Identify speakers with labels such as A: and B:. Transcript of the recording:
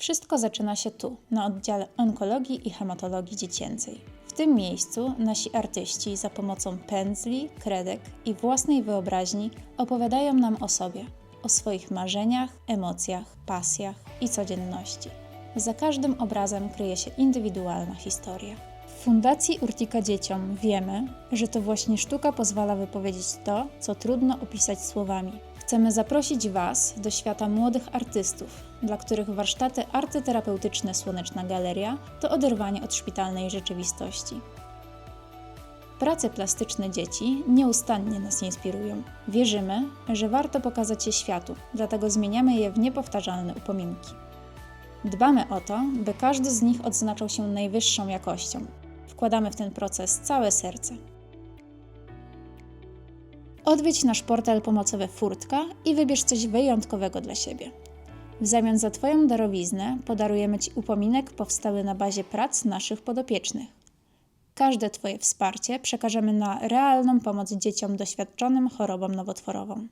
A: Wszystko zaczyna się tu, na oddziale onkologii i hematologii dziecięcej. W tym miejscu nasi artyści za pomocą pędzli, kredek i własnej wyobraźni opowiadają nam o sobie, o swoich marzeniach, emocjach, pasjach i codzienności. Za każdym obrazem kryje się indywidualna historia. W Fundacji Urtika Dzieciom wiemy, że to właśnie sztuka pozwala wypowiedzieć to, co trudno opisać słowami. Chcemy zaprosić Was do świata młodych artystów, dla których warsztaty artyterapeutyczne Słoneczna Galeria to oderwanie od szpitalnej rzeczywistości. Prace plastyczne dzieci nieustannie nas inspirują. Wierzymy, że warto pokazać je światu, dlatego zmieniamy je w niepowtarzalne upominki. Dbamy o to, by każdy z nich odznaczał się najwyższą jakością. Wkładamy w ten proces całe serce. Odwiedź nasz portal pomocowy Furtka i wybierz coś wyjątkowego dla siebie. W zamian za Twoją darowiznę podarujemy Ci upominek powstały na bazie prac naszych podopiecznych. Każde Twoje wsparcie przekażemy na realną pomoc dzieciom doświadczonym chorobą nowotworową.